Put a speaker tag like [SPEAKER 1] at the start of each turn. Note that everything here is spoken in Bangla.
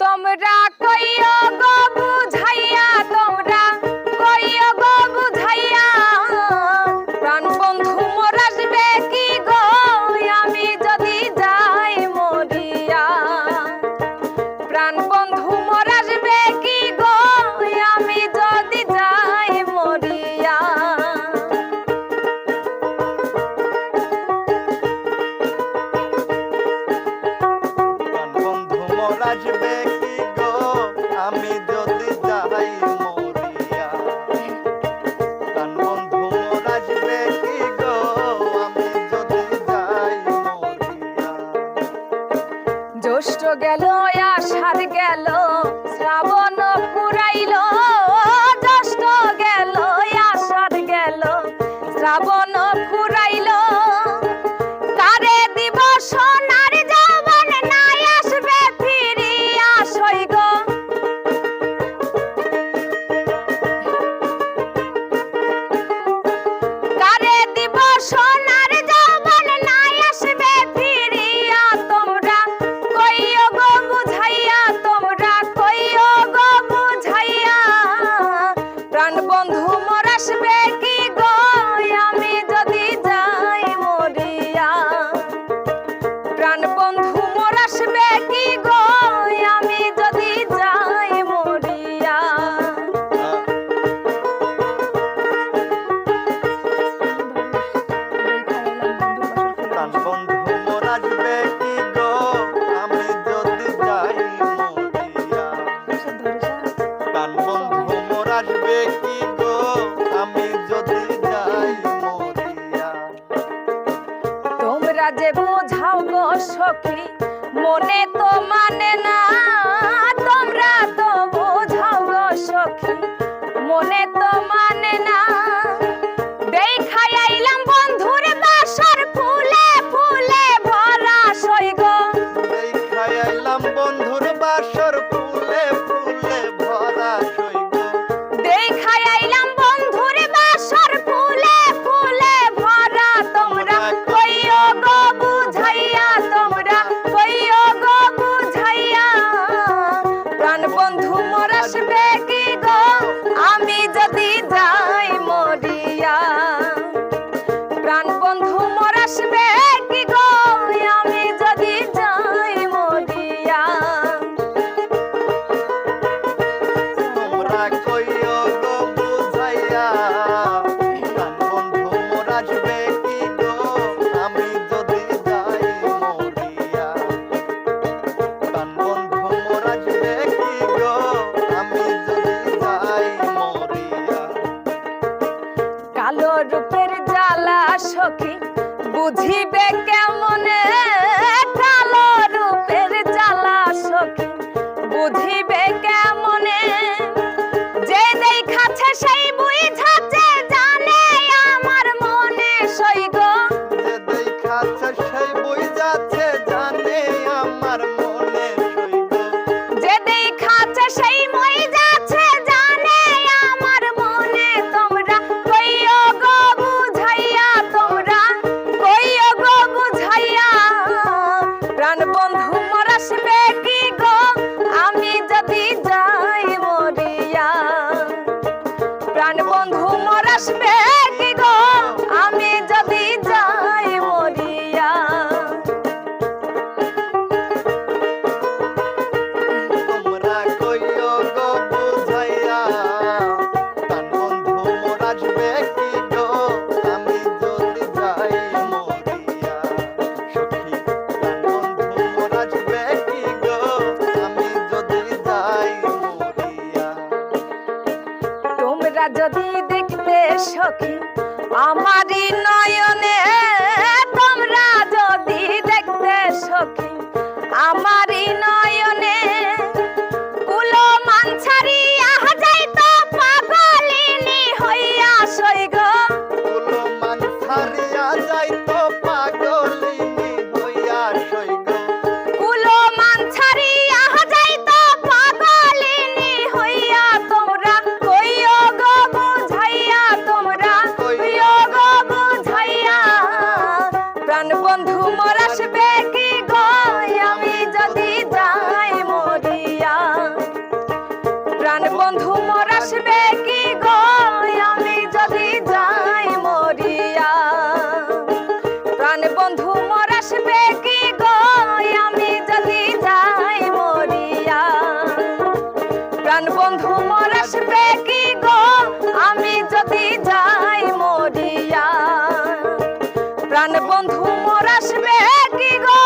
[SPEAKER 1] তোমরা কইও গো জ্যৈষ্ঠ গেল আষাঢ় গেল শ্রাবণ পুরাইল জ্যৈষ্ঠ গেল আষাঢ় গেল শ্রাবণ ফুরাইল তোমরা যে বোঝাও গো সখী, মনে তো মানে না, তোমরা তো বোঝাও গো সখী, মনে প্রাণ বন্ধু মোর আসবে কি গো? আমি যদি যাই মরিয়া। পাখি। বুঝিবে কেমনে কালো রূপের জ্বালা সখী। বুঝিবে কেমনে যে দেখাছে সেই
[SPEAKER 2] বুঝ আসবে সখী আমার
[SPEAKER 1] প্রাণ বন্ধু মোর আসবে কি গো? আমি যদি যাই মরিয়া। প্রাণ বন্ধু মোর আসবে কি গো?